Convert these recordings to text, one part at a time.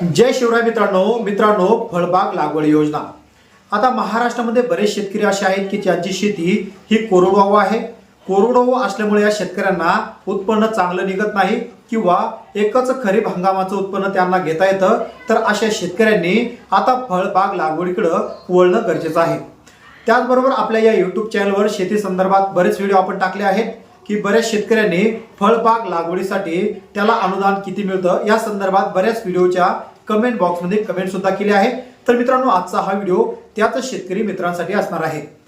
जय शिवराय मित्रांनो मित्रांनो फळबाग लागवड योजना. आता महाराष्ट्रामध्ये बरेच शेतकरी असे आहेत की ज्यांची शेती ही कोरडवाहू आहे. कोरडवाहू असल्यामुळे या शेतकऱ्यांना उत्पन्न चांगलं निघत नाही किंवा एकच खरीप हंगामाचं उत्पन्न त्यांना घेता येतं. तर अशा शेतकऱ्यांनी आता फळबाग लागवडीकडं वळणं गरजेचं आहे. त्याचबरोबर आपल्या या यूट्यूब चॅनलवर शेती संदर्भात बरेच व्हिडिओ आपण टाकले आहेत की बऱ्याच शेतकऱ्यांनी फळबाग लागवडीसाठी त्याला अनुदान किती मिळतं या संदर्भात बऱ्याच व्हिडिओच्या कमेंट बॉक्समध्ये कमेंट सुद्धा केली आहे. तर मित्रांनो आजचा हा व्हिडिओ त्याच शेतकरी मित्रांसाठी असणार आहे.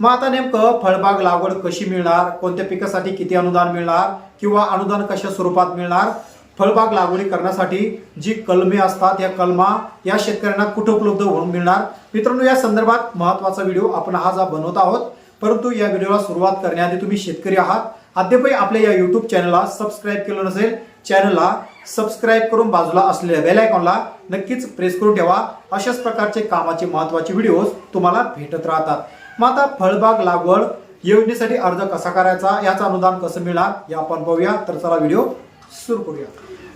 मग आता नेमकं फळबाग लागवड कशी मिळणार? कोणत्या पिकासाठी किती अनुदान मिळणार? किंवा अनुदान कशा स्वरूपात मिळणार? फळबाग लागवडी करण्यासाठी जी कलमे असतात या कलमा या शेतकऱ्यांना कुठं उपलब्ध होऊन मिळणार? मित्रांनो या संदर्भात महत्त्वाचा व्हिडिओ आपण हा जा बनवत आहोत. परंतु या व्हिडिओला सुरुवात करण्याआधी तुम्ही शेतकरी आहात. अद्यापही आपल्या या युट्यूब चॅनलला सबस्क्राईब केलं नसेल चॅनलला सबस्क्राईब करून बाजूला असलेल्या बेल आयकॉनला नक्कीच प्रेस करून ठेवा. अशाच प्रकारचे कामाचे महत्त्वाचे व्हिडिओ तुम्हाला भेटत राहतात. मग आता फळबाग लागवड योजनेसाठी अर्ज कसा करायचा याचं अनुदान कसं मिळणार या आपण पाहूया तर चला व्हिडिओ सुरू करूया.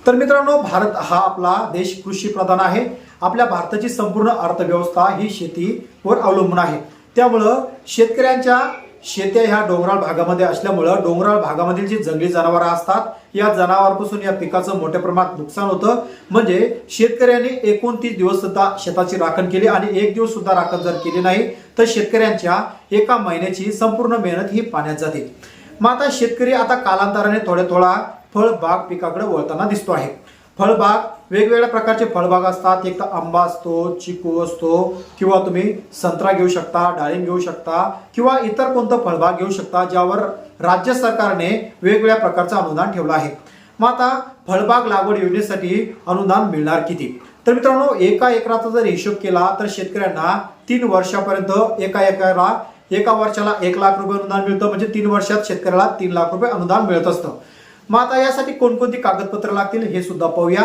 तर मित्रांनो भारत हा आपला देश कृषी प्रधान आहे. आपल्या भारताची संपूर्ण अर्थव्यवस्था ही शेतीवर अवलंबून आहे. त्यामुळं शेतकऱ्यांच्या शेत्या ह्या डोंगराळ भागामध्ये असल्यामुळं डोंगराळ भागामधील जी जंगली जनावरं असतात या जनावरांपासून या पिकाचं मोठ्या प्रमाणात नुकसान होतं. म्हणजे शेतकऱ्यांनी एकोणतीस दिवस सुद्धा शेताची राखण केली आणि एक दिवस सुद्धा राखण जर केली नाही तर शेतकऱ्यांच्या एका महिन्याची संपूर्ण मेहनत ही पाण्यात जाते. मग आता शेतकरी आता कालांतराने थोड्या थोडा फळबाग पिकाकडे वळताना दिसतो आहे. फळबाग वेगवेगळ्या प्रकारचे फळबाग असतात. एक तर आंबा असतो चिकू असतो किंवा तुम्ही संत्रा घेऊ शकता डाळिंब घेऊ शकता किंवा इतर कोणतं फळबाग घेऊ शकता ज्यावर राज्य सरकारने वेगवेगळ्या प्रकारचं अनुदान ठेवलं आहे. मग आता फळबाग लागवड योजनेसाठी अनुदान मिळणार किती? तर मित्रांनो एका एकराचा जर हिशोब केला तर शेतकऱ्यांना तीन वर्षापर्यंत एका एकरा एका वर्षाला एक लाख रुपये अनुदान मिळतं. म्हणजे तीन वर्षात शेतकऱ्याला तीन लाख रुपये अनुदान मिळत असतं. मग आता यासाठी कोणकोणती कागदपत्र लागतील हे सुद्धा पाहूया.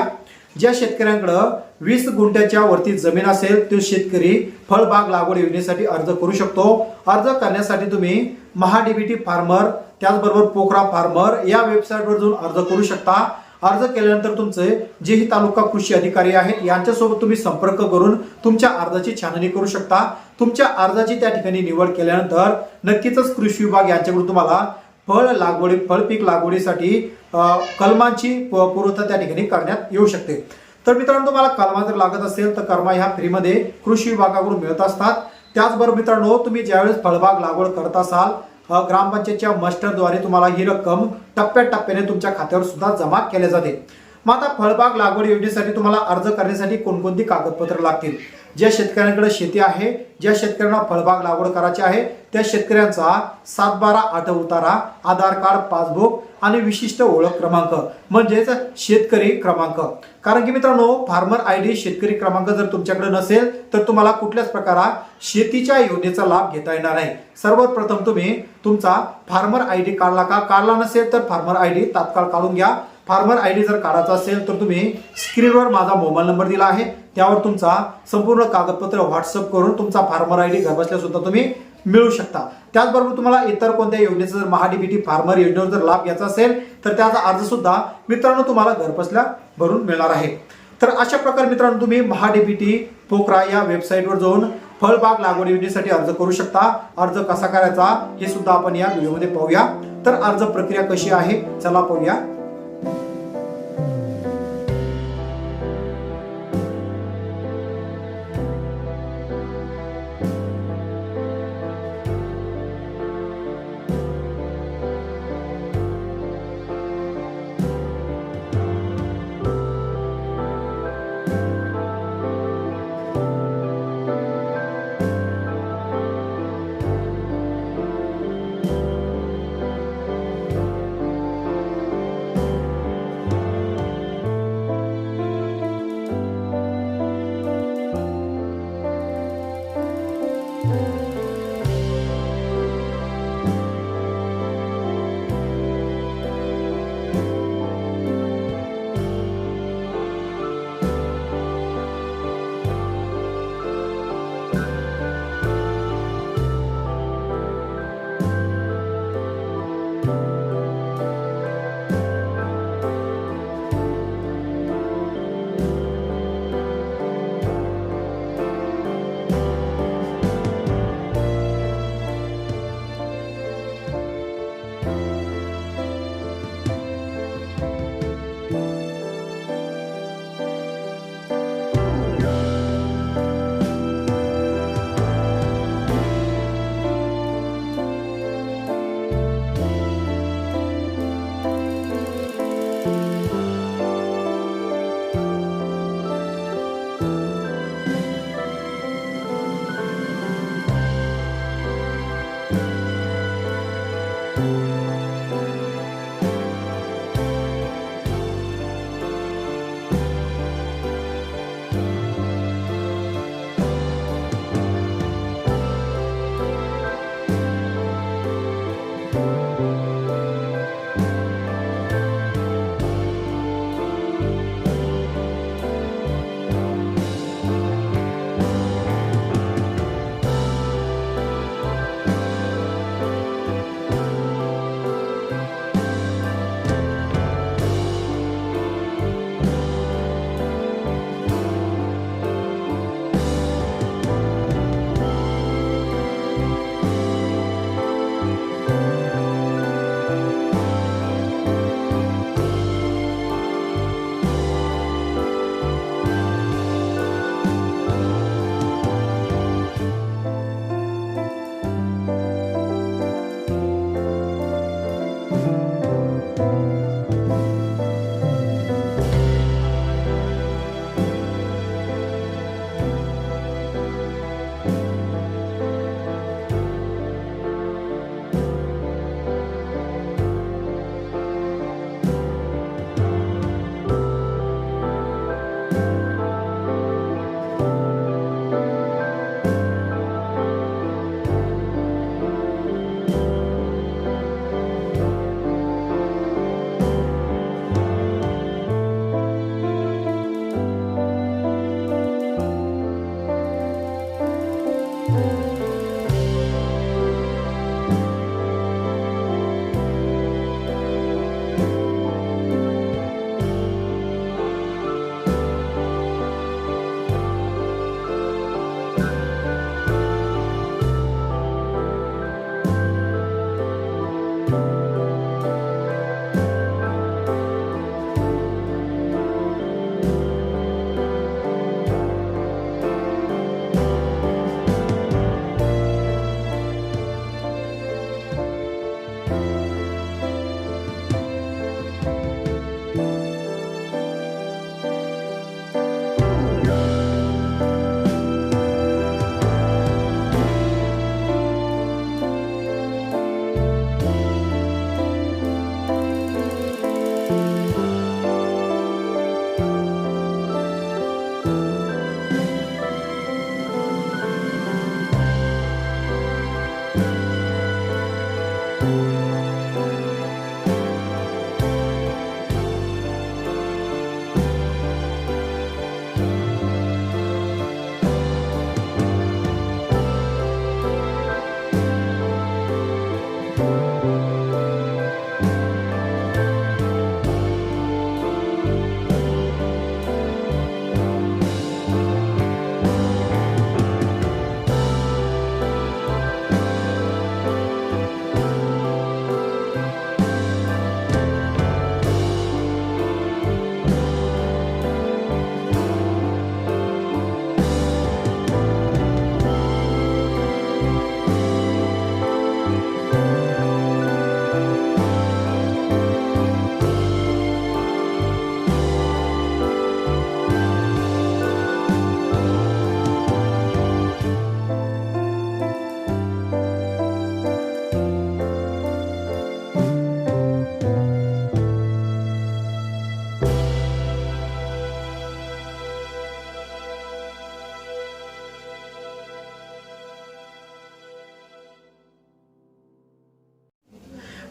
ज्या शेतकऱ्यांकडं वीस गुंठ्याच्या वरती जमीन असेल तो शेतकरी फळबाग लागवड योजनेसाठी अर्ज करू शकतो. अर्ज करण्यासाठी तुम्ही महाडीबीटी फार्मर त्याचबरोबर पोखरा फार्मर या वेबसाईटवर जाऊन अर्ज करू शकता. अर्ज केल्यानंतर तुमचे जेही तालुका कृषी अधिकारी आहेत यांच्यासोबत तुम्ही संपर्क करून तुमच्या अर्जाची छाननी करू शकता. तुमच्या अर्जाची त्या ठिकाणी निवड केल्यानंतर नक्कीच कृषी विभाग यांच्याकडून तुम्हाला फळ लागवडी फळपीक लागवडीसाठी कलमांची पुरवठा त्या ठिकाणी करण्यात येऊ शकते. तर मित्रांनो तुम्हाला कलमा जर लागत असेल तर कलमा ह्या फ्रीमध्ये कृषी विभागाकडून मिळत असतात. त्याचबरोबर मित्रांनो तुम्ही ज्यावेळेस फळबाग लागवड करत असाल ग्रामपंचायतच्या मस्टरद्वारे तुम्हाला ही रक्कम टप्प्याटप्प्याने तुमच्या खात्यावर सुद्धा जमा केल्या जाते. मग आता फळबाग लागवड योजनेसाठी तुम्हाला अर्ज करण्यासाठी कोणकोणती कागदपत्र लागतील? ज्या शेतकऱ्यांकडे शेती आहे ज्या शेतकऱ्यांना फळबाग लागवड करायची आहे त्या शेतकऱ्यांचा सात बारा आठ उतारा आधार कार्ड पासबुक आणि विशिष्ट ओळख क्रमांक म्हणजेच शेतकरी क्रमांक. कारण की मित्रांनो फार्मर आय डी शेतकरी क्रमांक जर तुमच्याकडे नसेल तर तुम्हाला कुठल्याच प्रकारा शेतीच्या योजनेचा लाभ घेता येणार नाही. सर्वप्रथम तुम्ही तुमचा फार्मर आय डी काढला का? काढला नसेल तर फार्मर आय डी तात्काळ काढून घ्या. फार्मर आय डी जर काढायचा असेल तर तुम्ही स्क्रीनवर माझा मोबाईल नंबर दिला आहे. त्यावर तुमचा संपूर्ण कागदपत्र व्हॉट्सअप करून तुमचा फार्मर आय डी घरबसल्या सुद्धा तुम्ही मिळू शकता. त्याचबरोबर तुम्हाला इतर कोणत्या योजनेचा जर महाडीबीटी फार्मर योजनेवर जर लाभ घ्यायचा असेल तर त्याचा अर्ज सुद्धा मित्रांनो तुम्हाला घरबसल्या भरून मिळणार आहे. तर अशा प्रकारे मित्रांनो तुम्ही महाडीबीटी पोखरा या वेबसाईटवर जाऊन फळबाग लागवड योजनेसाठी अर्ज करू शकता. अर्ज कसा करायचा हे सुद्धा आपण या व्हिडिओमध्ये पाहूया. तर अर्ज प्रक्रिया कशी आहे? चला पाहूया.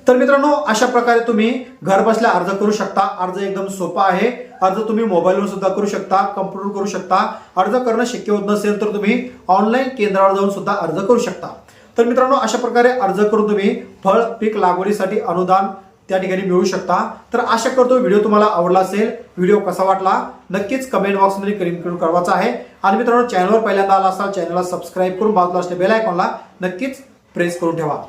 तर मित्रांनो अशा प्रकारे तुम्ही घर बसल्या अर्ज करू शकता. अर्ज एकदम सोपा आहे. अर्ज तुम्ही मोबाईलवर सुद्धा करू शकता कम्प्युटर करू शकता. अर्ज करणं शक्य होत नसेल तर तुम्ही ऑनलाईन केंद्रावर जाऊन सुद्धा अर्ज करू शकता. तर मित्रांनो अशा प्रकारे अर्ज करून तुम्ही फळ पीक लागवडीसाठी अनुदान त्या ठिकाणी मिळू शकता. तर आशा करतो व्हिडिओ तुम्हाला आवडला असेल व्हिडिओ कसा वाटला नक्कीच कमेंट बॉक्समध्ये क्रीम करून करवायचा आहे. आणि मित्रांनो चॅनलवर पहिल्यांदा आला असाल चॅनलला सबस्क्राईब करून बाजूला असलेल्या बेल आयकॉनला नक्कीच प्रेस करून ठेवा.